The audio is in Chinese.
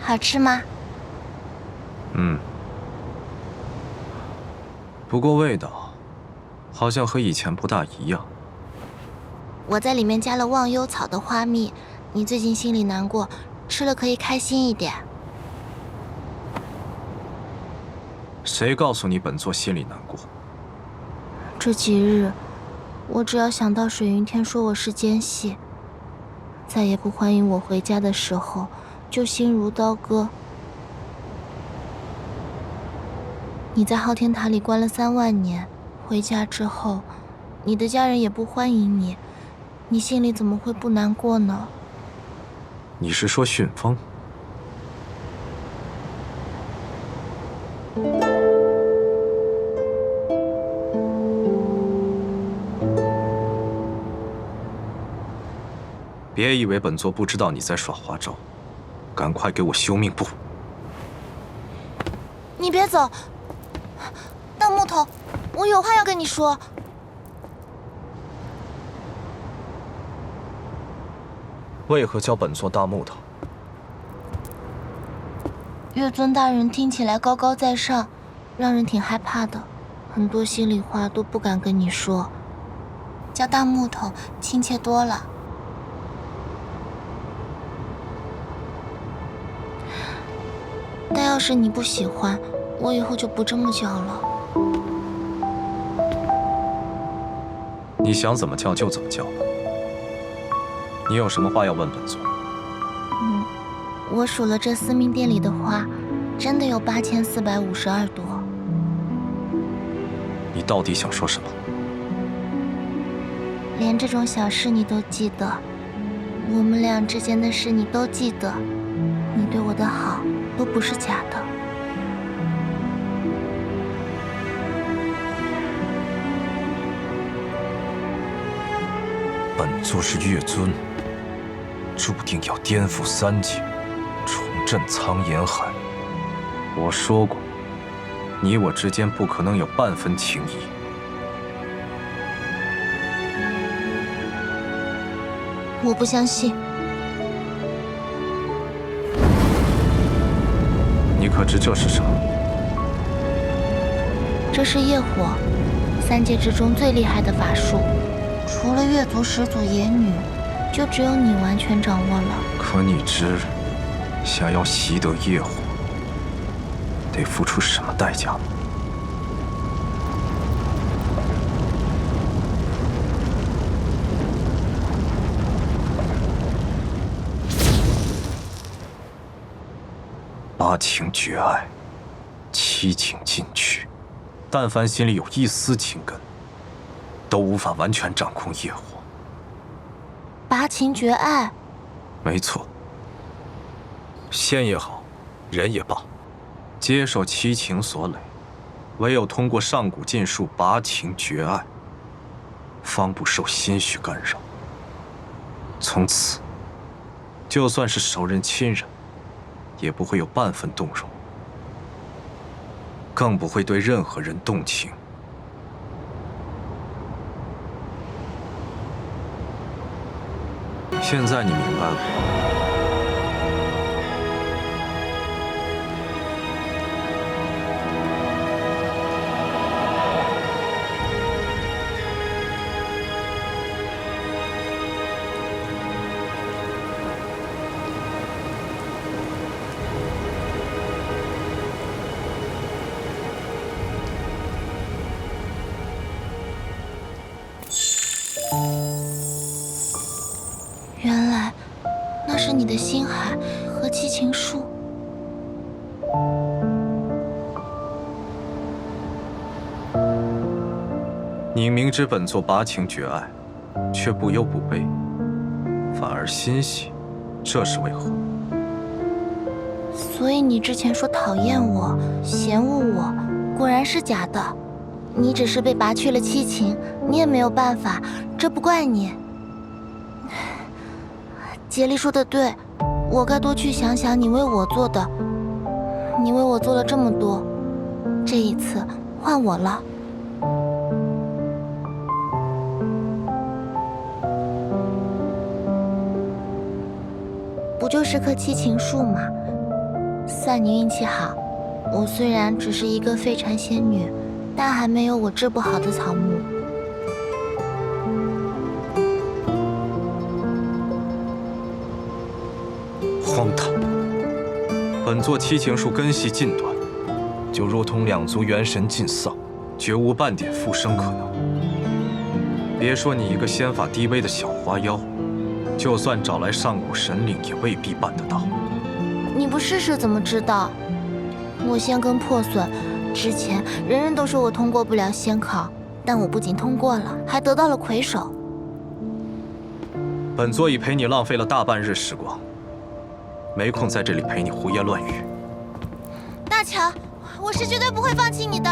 好吃吗？嗯。不过味道，好像和以前不大一样。我在里面加了忘忧草的花蜜，你最近心里难过，吃了可以开心一点。谁告诉你本座心里难过？这几日，我只要想到水云天说我是奸细，再也不欢迎我回家的时候，就心如刀割。你在昊天塔里关了三万年，回家之后，你的家人也不欢迎你，你心里怎么会不难过呢？你是说巽风？别以为本座不知道你在耍花招，赶快给我修命簿！你别走，大木头，我有话要跟你说。为何叫本座大木头？月尊大人听起来高高在上，让人挺害怕的，很多心里话都不敢跟你说。叫大木头亲切多了。但要是你不喜欢，我以后就不这么叫了。你想怎么叫就怎么叫吧。你有什么话要问本座？嗯，我数了这司命殿里的花，真的有八千四百五十二朵。你到底想说什么？连这种小事你都记得，我们俩之间的事你都记得，你对我的好。都不是假的。本座是月尊，注定要颠覆三界，重振苍岩海。我说过，你我之间不可能有半分情谊。我不相信。可知这是什么？这是业火，三界之中最厉害的法术，除了月族始祖野女，就只有你完全掌握了。可你知，想要习得业火，得付出什么代价吗？八情绝爱，七情禁区。但凡心里有一丝情根，都无法完全掌控业火。八情绝爱，没错。仙也好，人也罢，接受七情所累，唯有通过上古禁术拔情绝爱，方不受心绪干扰。从此，就算是手刃亲人。也不会有半分动容，更不会对任何人动情。现在你明白了。是你的心海和七情树。你明知本座八情绝爱，却不忧不悲，反而欣喜，这是为何？所以你之前说讨厌我、嫌恶我，果然是假的。你只是被拔去了七情，你也没有办法，这不怪你。杰利说的对，我该多去想想你为我做的。你为我做了这么多，这一次换我了。不就是棵七情树吗？算你运气好，我虽然只是一个废柴仙女，但还没有我治不好的草木。荒唐！本座七情树根系尽断，就如同两族元神尽丧，绝无半点复生可能。别说你一个仙法低微的小花妖，就算找来上古神灵，也未必办得到。你不试试怎么知道？我仙根破损，之前人人都说我通过不了仙考，但我不仅通过了，还得到了魁首。本座已陪你浪费了大半日时光，没空在这里陪你胡言乱语。大乔，我是绝对不会放弃你的。